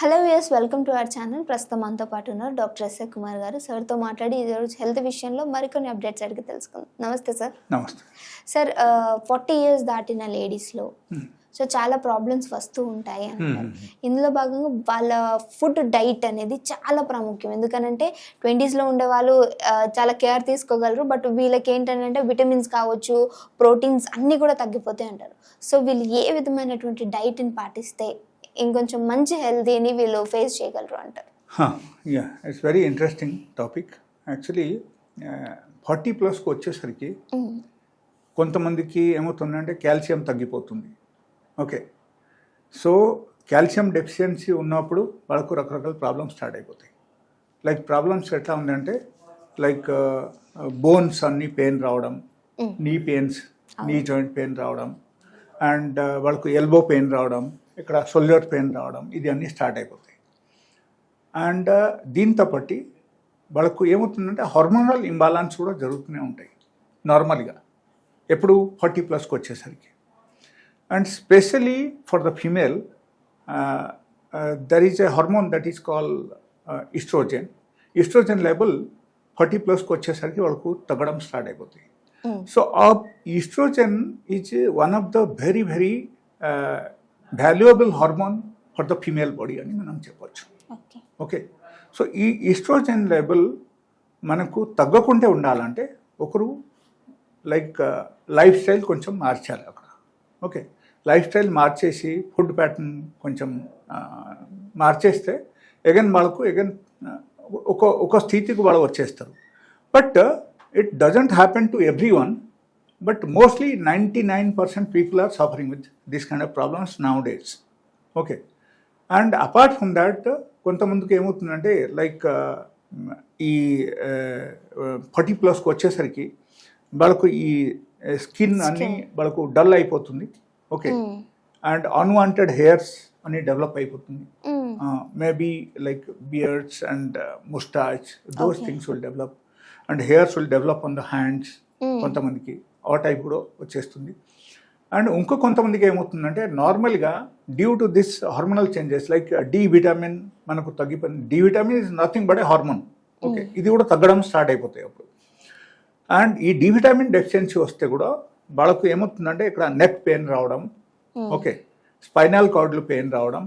Hello viewers welcome to our channel. ప్రస్తుతం మనతో పాటు ఉన్నారు డాక్టర్ ఎస్ఏ కుమార్ గారు. సార్తో మాట్లాడి ఈరోజు హెల్త్ విషయంలో మరికొన్ని అప్డేట్స్ అడిగి తెలుసుకుందాం. నమస్తే సార్. నమస్తే. సార్ ఫార్టీ ఇయర్స్ దాటిన లేడీస్లో సో చాలా ప్రాబ్లమ్స్ వస్తూ ఉంటాయి అంటారు ఇందులో భాగంగా వాళ్ళ ఫుడ్ డైట్ అనేది చాలా ప్రాముఖ్యం. ఎందుకనంటే ట్వంటీస్లో ఉండే వాళ్ళు చాలా కేర్ తీసుకోగలరు. బట్ వీళ్ళకి ఏంటంటే విటమిన్స్ కావచ్చు ప్రోటీన్స్ అన్నీ కూడా తగ్గిపోతాయి అంటారు. సో వీళ్ళు ఏ విధమైనటువంటి డైట్ని పాటిస్తే ఇంకొంచెం మంచి హెల్తీని వీళ్ళు ఫేస్ చేయగలరు అంటారు. Yeah it's very interesting topic actually forty ప్లస్కి వచ్చేసరికి. కొంతమందికి ఏమవుతుందంటే కాల్షియం తగ్గిపోతుంది. ఓకే. సో కాల్షియం డెఫిషియన్సీ ఉన్నప్పుడు వాళ్ళకు రకరకాల ప్రాబ్లమ్స్ స్టార్ట్ అయిపోతాయి. లైక్ ప్రాబ్లమ్స్ ఎట్లా ఉందంటే లైక్ బోన్స్ అన్ని పెయిన్ రావడం. Knee pains knee joint pain రావడం అండ్ వాళ్ళకు ఎల్బో పెయిన్ రావడం ఇక్కడ షోల్డర్ పెయిన్ రావడం ఇది అన్నీ స్టార్ట్ అయిపోతాయి. అండ్ దీంతో బట్టి వాళ్ళకు ఏమవుతుందంటే హార్మోనల్ ఇంబాలన్స్ కూడా జరుగుతూనే ఉంటాయి నార్మల్గా. ఎప్పుడు ఫార్టీ ప్లస్కి వచ్చేసరికి. And specially for the female there is a hormone that is call estrogen estrogen level forty ప్లస్కి వచ్చేసరికి వాళ్ళకు తగ్గడం స్టార్ట్ అయిపోతాయి. So uh estrogen is one of the very very valuable hormone for the female body అని మనం చెప్పొచ్చు. Okay so ఈ estrogen level మనకు తగ్గకుంటే ఉండాలంటే ఒకరు లైక్ లైఫ్ స్టైల్ కొంచెం మార్చాలి అక్కడ. ఓకే లైఫ్ స్టైల్ మార్చేసి ఫుడ్ ప్యాటర్న్ కొంచెం ఆ, మార్చేస్తే ఎగన్ వాళ్ళకు ఎగన్ ఒక ఒక స్థితికి వాళ్ళు వచ్చేస్తారు. But it doesn't happen to everyone but mostly ninety nine percent people are suffering with this kind of problems nowadays okay and apart from that కొంతమందికి ఏమవుతుందంటే లైక్ ఈ ఫార్టీ ప్లస్కి వచ్చేసరికి వాళ్ళకు ఈ స్కిన్ అన్ని వాళ్ళకు డల్ అయిపోతుంది ఓకే. అండ్ అన్వాంటెడ్ హెయిర్స్ అని డెవలప్ అయిపోతుంది. Maybe like beards and moustache those. Things will develop and hairs will develop on the hands. కొంతమందికి ఆ టైప్ కూడా వచ్చేస్తుంది అండ్ ఇంకో కొంతమందికి ఏమవుతుందంటే నార్మల్గా due to this hormonal changes like D vitamin మనకు తగ్గిపోయింది D vitamin is nothing but a hormone okay ఇది కూడా తగ్గడం స్టార్ట్ అయిపోతాయి అప్పుడు అండ్ ఈ డి విటమిన్ డెఫిషియన్సీ వస్తే కూడా వాళ్ళకు ఏమవుతుందంటే ఇక్కడ నెక్ పెయిన్ రావడం. ఓకే స్పైనల్ కార్డులు పెయిన్ రావడం.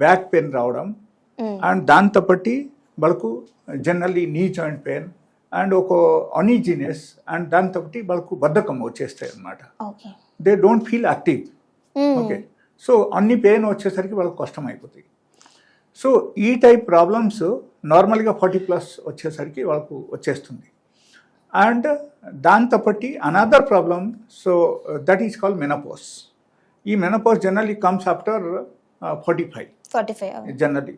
బ్యాక్ పెయిన్ రావడం Mm. అండ్ దాంతో బట్టి వాళ్ళకు generally knee joint pain and ఒక అనీజీనెస్ అండ్ దాంతో వాళ్ళకు బద్ధకం వచ్చేస్తాయి అన్నమాట. Okay. They don't feel active. Okay so అన్ని పెయిన్ వచ్చేసరికి వాళ్ళకి కష్టం అయిపోతాయి సో ఈ టైప్ ప్రాబ్లమ్స్ నార్మల్గా ఫార్టీ ప్లస్ వచ్చేసరికి వాళ్ళకు వచ్చేస్తుంది. అండ్ దాంతో బట్టి another problem so that is call menopause ఈ menopause generally comes after forty five forty five generally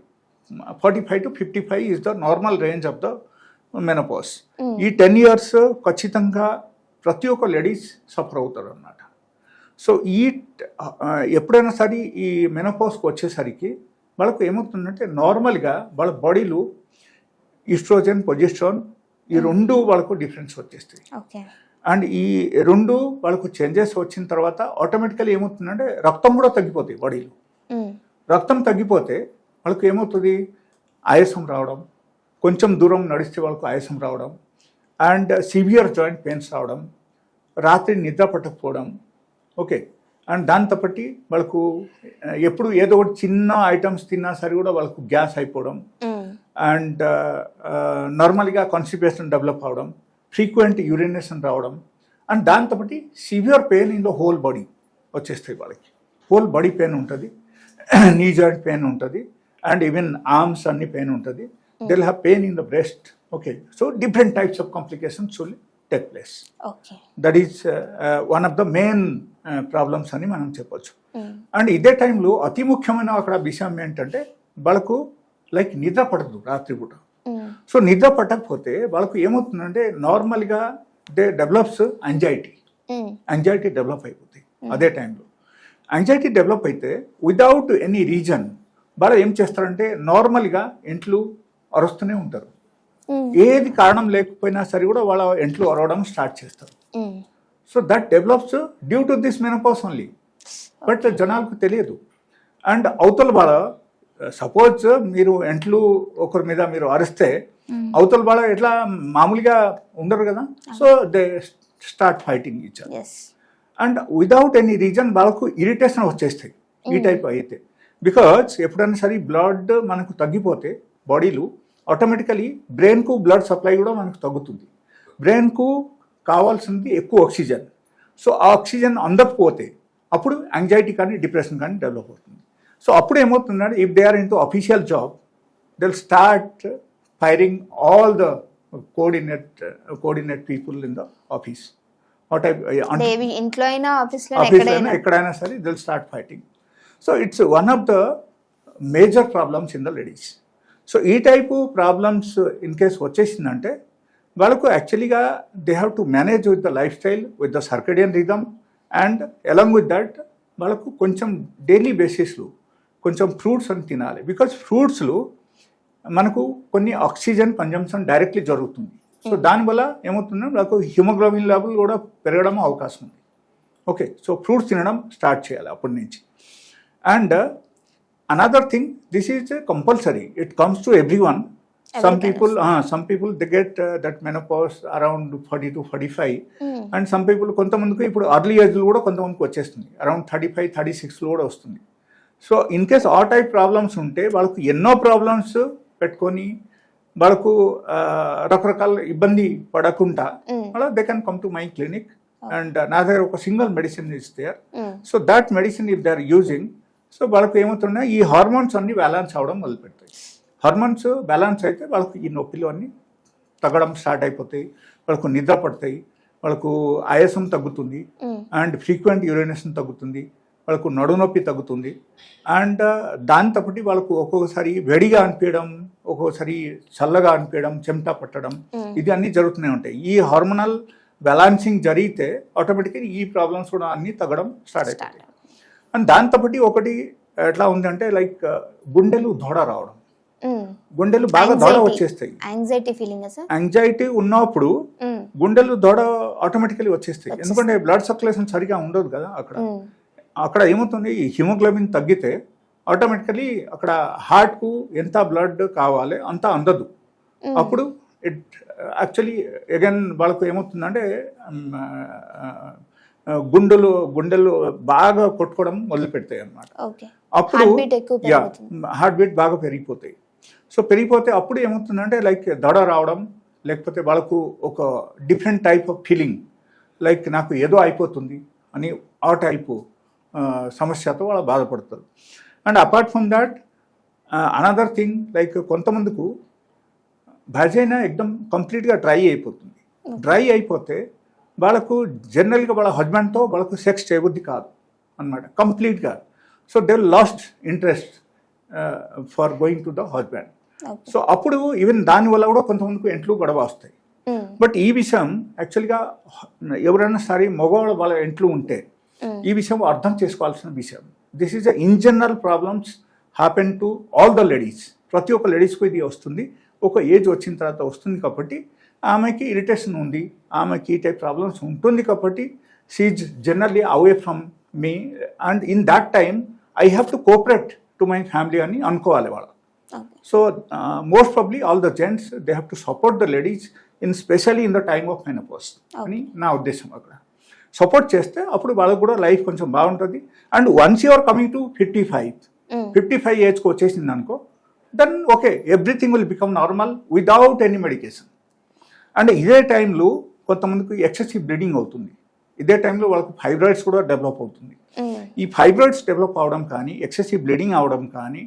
forty five to fifty five is the normal range of the menopause ఈ ten years ఖచ్చితంగా ప్రతి ఒక్క ladies suffer అవుతారు అన్నమాట so ఈ ఎప్పుడైనా సరే ఈ మెనపోస్కి వచ్చేసరికి వాళ్ళకు ఏమవుతుందంటే నార్మల్గా వాళ్ళ బాడీలో ఈస్ట్రోజన్ పొజిస్ట్రాన్ ఈ రెండు వాళ్ళకు డిఫరెన్స్ వచ్చేస్తాయి. అండ్ ఈ రెండు వాళ్ళకు చేంజెస్ వచ్చిన తర్వాత ఆటోమేటికల్లీ ఏమవుతుందంటే రక్తం కూడా తగ్గిపోతాయి బాడీలో Mm. రక్తం తగ్గిపోతే వాళ్ళకి ఏమవుతుంది? ఆయాసం రావడం కొంచెం దూరం నడిస్తే వాళ్ళకు ఆయాసం రావడం. అండ్ సివియర్ జాయింట్ పెయిన్స్ రావడం. రాత్రి నిద్ర పట్టకపోవడం. ఓకే. అండ్ దాంతో బట్టి వాళ్ళకు ఎప్పుడు ఏదో ఒకటి చిన్న ఐటమ్స్ తిన్నా సరే కూడా వాళ్ళకు గ్యాస్ అయిపోవడం. అండ్ నార్మల్గా కాన్స్టిపేషన్ డెవలప్ అవడం. ఫ్రీక్వెంట్ యూరినేషన్ రావడం. అండ్ దాంతో బట్టి severe pain in the whole body వచ్చేస్తాయి వాళ్ళకి. హోల్ బాడీ పెయిన్ ఉంటుంది. నీ జాయింట్ పెయిన్ ఉంటుంది. అండ్ ఈవెన్ ఆర్మ్స్ అన్ని పెయిన్ ఉంటుంది. They'll have pain in the breast okay so different types of complications will take place okay that is one of the main problems అని మనం చెప్పొచ్చు. And ఇదే టైంలో అతి ముఖ్యమైన అక్కడ విషయం ఏంటంటే వాళ్ళకు లైక్ నిద్ర పడదు రాత్రి పూట. Mm. సో నిద్ర పట్టకపోతే వాళ్ళకు ఏమవుతుందంటే నార్మల్గా they develops anxiety Mm. Anxiety develop అయిపోతాయి. అదే టైంలో అంజైటీ డెవలప్ అయితే వితౌట్ ఎనీ రీజన్ వాళ్ళు ఏం చేస్తారంటే నార్మల్గా ఇంట్లు అరుస్తూనే ఉంటారు. ఏది కారణం లేకపోయినా సరే కూడా వాళ్ళ ఇంట్లో అరవడం స్టార్ట్ చేస్తారు. So that develops due to this menopause only. But జనాలకు తెలియదు. అండ్ అవతల వాళ్ళ సపోజ్ మీరు ఎంట్లు ఒకరి మీద మీరు అరిస్తే అవతల వాళ్ళ ఎట్లా మామూలుగా ఉండరు కదా? So they start fighting each as and without any reason వాళ్ళకు ఇరిటేషన్ వచ్చేస్తాయి. ఈ టైప్ అయితే. బికాజ్ ఎప్పుడైనా సరే బ్లడ్ మనకు తగ్గిపోతే బాడీలో ఆటోమేటికలీ బ్రెయిన్కు బ్లడ్ సప్లై కూడా మనకు తగ్గుతుంది. బ్రెయిన్కు కావాల్సింది ఎక్కువ ఆక్సిజన్ సో ఆ ఆక్సిజన్ అందకపోతే అప్పుడు యాంగ్జైటీ కానీ డిప్రెషన్ కానీ డెవలప్ అవుతుంది. సో అప్పుడు ఏమవుతుందంటే if they are into official job they'll start firing all the coordinate coordinate people in the office ఇంట్లో అయినా ఆఫీస్లో ఎక్కడైనా. సరే they'll start fighting so it's one of the major problems in the ladies so ఈ type problems in case వచ్చేసిందంటే వాళ్ళకు యాక్చువల్లీగా they have to manage with the life style with the circadian rhythm and along with that వాళ్ళకు కొంచెం daily బేసిస్లో కొంచెం fruits అని తినాలి. Because ఫ్రూట్స్లో మనకు కొన్ని ఆక్సిజన్ కన్జంప్షన్ డైరెక్ట్లీ జరుగుతుంది. సో దానివల్ల ఏమవుతుందంటే మనకు హిమోగ్లోబిన్ లెవెల్ కూడా పెరగడం అవకాశం ఉంది. ఓకే సో ఫ్రూట్స్ తినడం స్టార్ట్ చేయాలి అప్పటి నుంచి. And another thing this is compulsory it comes to everyone some Every kind people some people they get that menopause around forty to forty five Hmm. And some people కొంతమందికి ఇప్పుడు early ఏజ్లో కూడా కొంతమందికి వచ్చేస్తుంది. Around thirty five thirty సిక్స్లో కూడా వస్తుంది. So in case ఆ టైప్ ప్రాబ్లమ్స్ ఉంటే వాళ్ళకు ఎన్నో ప్రాబ్లమ్స్ పెట్టుకొని వాళ్ళకు ఆ, రకరకాల ఇబ్బంది పడకుండా Mm. వాళ్ళ they can come to my clinic and నా దగ్గర ఒక సింగిల్ మెడిసిన్ ఇస్తే Mm. So that medicine if they are using so వాళ్ళకు ఏమవుతున్నాయి? ఈ హార్మోన్స్ అన్ని బ్యాలెన్స్ అవడం మొదలుపెడతాయి. హార్మోన్స్ బ్యాలెన్స్ అయితే వాళ్ళకు ఈ నొప్పిలు అన్ని తగ్గడం స్టార్ట్ అయిపోతాయి. వాళ్ళకు నిద్ర పడతాయి. వాళ్ళకు ఆయాసం తగ్గుతుంది. అండ్ ఫ్రీక్వెంట్ యూరినేషన్ తగ్గుతుంది. వాళ్ళకు నడునొప్పి తగ్గుతుంది. అండ్ దాంతో పాటు వాళ్ళకు ఒక్కొక్కసారి వేడిగా అనిపించడం ఒక్కొక్కసారి చల్లగా అనిపించడం చెమట పట్టడం. ఇది అన్నీ జరుగుతూనే ఉంటాయి. ఈ హార్మోనల్ బ్యాలెన్సింగ్ జరిగితే ఆటోమేటిక్గా ఈ ప్రాబ్లమ్స్ కూడా అన్నీ తగ్గడం స్టార్ట్ అయిపోతాయి. అండ్ దాంతో పాటు ఒకటి ఎట్లా ఉందంటే లైక్ గుండెలు దొడ రావడం. గుండెలు బాగా దొడ. వచ్చేస్తాయి. Anxiety feeling sir? యాంగ్జైటీ ఉన్నప్పుడు గుండెలు దొడ ఆటోమేటికలీ వచ్చేస్తాయి. ఎందుకంటే బ్లడ్ సర్క్యులేషన్ సరిగా ఉండదు కదా అక్కడ. అక్కడ ఏమవుతుంది? హిమోగ్లోబిన్ తగ్గితే ఆటోమేటికలీ అక్కడ హార్ట్కు ఎంత బ్లడ్ కావాలి అంత అందదు. అప్పుడు ఇట్ యాక్చువల్లీ అగైన్ వాళ్ళకు ఏమవుతుందంటే గుండెలు గుండెలు బాగా కొట్టుకోవడం మొదలు పెడతాయి అన్నమాట. ఓకే. అప్పుడు హార్ట్ బీట్ బాగా పెరిగిపోతాయి. సో పెరిగిపోతే అప్పుడు ఏమవుతుందంటే లైక్ దడ రావడం లేకపోతే వాళ్ళకు ఒక different type of feeling like నాకు ఏదో అయిపోతుంది అని ఆ టైపు సమస్యతో వాళ్ళు బాధపడతారు. And apart from that another thing like కొంతమందికు భజైనా ఎక్దమ్ కంప్లీట్గా డ్రై అయిపోతుంది. డ్రై అయిపోతే వాళ్ళకు జనరల్గా వాళ్ళ హస్బెండ్తో వాళ్ళకు సెక్స్ చేయబుద్ధి కాదు అనమాట కంప్లీట్గా. So they lost interest for going to the husband. So అప్పుడు ఈవెన్ దానివల్ల కూడా కొంతమందికి ఎంట్లు గొడవ వస్తాయి. బట్ ఈ విషయం యాక్చువల్గా ఎవరైనా సరే మగవాళ్ళ వాళ్ళ ఇంట్లో ఉంటే ఈ విషయం అర్థం చేసుకోవాల్సిన విషయం. This is in general problems happen to all the ladies ప్రతి ఒక్క లేడీస్కు ఇది వస్తుంది. ఒక ఏజ్ వచ్చిన తర్వాత వస్తుంది కాబట్టి ఆమెకి ఇరిటేషన్ ఉంది ఆమెకి ఈ టైప్ ప్రాబ్లమ్స్ ఉంటుంది కాబట్టి she's generally away from me and in that time I have to cooperate to my family అని అనుకోవాలి వాళ్ళు. So most probably all the gents they have to support the ladies in specially in the time of menopause అని నా ఉద్దేశం అక్కడ. Support చేస్తే అప్పుడు వాళ్ళకు కూడా లైఫ్ కొంచెం బాగుంటుంది. And once you're coming to fifty five fifty five ఏజ్కి వచ్చేసింది అనుకో then okay everything will become normal without any medication and ఇదే టైంలో కొంతమందికి ఎక్సెసివ్ బ్లీడింగ్ అవుతుంది. ఇదే టైంలో వాళ్ళకి ఫైబ్రాయిడ్స్ కూడా డెవలప్ అవుతుంది. ఈ ఫైబ్రాయిడ్స్ డెవలప్ అవడం కానీ ఎక్సెసివ్ బ్లీడింగ్ అవడం కానీ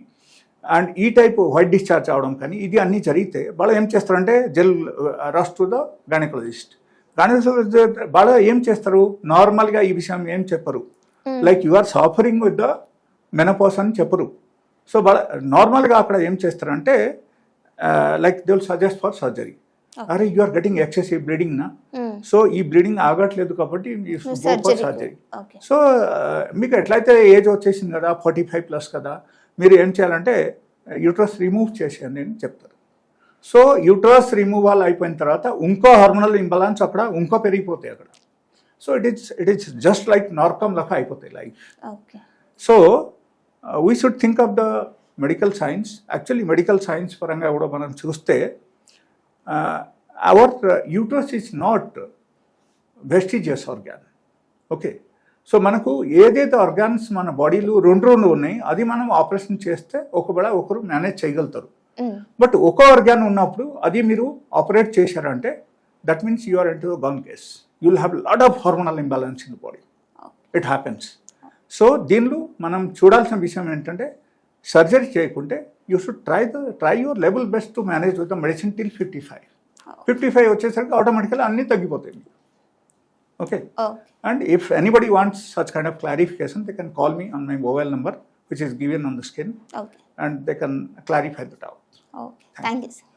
అండ్ ఈ టైప్ వైట్ డిశ్చార్జ్ అవడం కానీ ఇది అన్నీ జరిగితే వాళ్ళు ఏం చేస్తారంటే they'll rush to the gynaecologist. Gynaecologist వాళ్ళు ఏం చేస్తారు? నార్మల్గా ఈ విషయం ఏం చెప్పరు. Like you are suffering with the menopause అని చెప్పరు. సో వాళ్ళ నార్మల్గా అక్కడ ఏం చేస్తారంటే like they will suggest for surgery. అరే you are getting excessive bleeding నా సో ఈ బ్లీడింగ్ ఆగట్లేదు కాబట్టి సర్జరీ సో ఆ, మీకు ఎట్లయితే ఏజ్ వచ్చేసింది కదా ఫార్టీ ఫైవ్ ప్లస్ కదా మీరు ఏం చేయాలంటే యూట్రస్ రిమూవ్ చేసేయండి అని చెప్తారు. సో యూట్రస్ రిమూవల్ అయిపోయిన తర్వాత ఇంకో హార్మోనల్ ఇంబలాన్స్ అక్కడ ఇంకో పెరిగిపోతాయి అక్కడ. So it is it is just like నార్కమ్ లెక్క అయిపోతాయి life so we should think of the medical science actually medical science పరంగా కూడా మనం చూస్తే our uterus is not vestigious organ okay so మనకు ఏదైతే ఆర్గాన్స్ మన బాడీలో రెండు రెండు ఉన్నాయి అది మనం ఆపరేషన్ చేస్తే ఒకవేళ ఒకరు మేనేజ్ చేయగలుగుతారు. బట్ ఒక ఆర్గాన్ ఉన్నప్పుడు అది మీరు ఆపరేట్ చేశారంటే that means you are into gun case you will have lot of hormonal imbalance in the body it happens so దీనిలో మనం చూడాల్సిన విషయం ఏంటంటే సర్జరీ చేయకుంటే you should try the try your level best to manage with the medicine till fifty five fifty five వచ్చేసరికి automatically అన్నీ తగ్గిపోతాయి okay okay And if anybody wants such kind of clarification, they can call me on my mobile number, which is given on the screen, okay and they can clarify the doubt. Okay thank you sir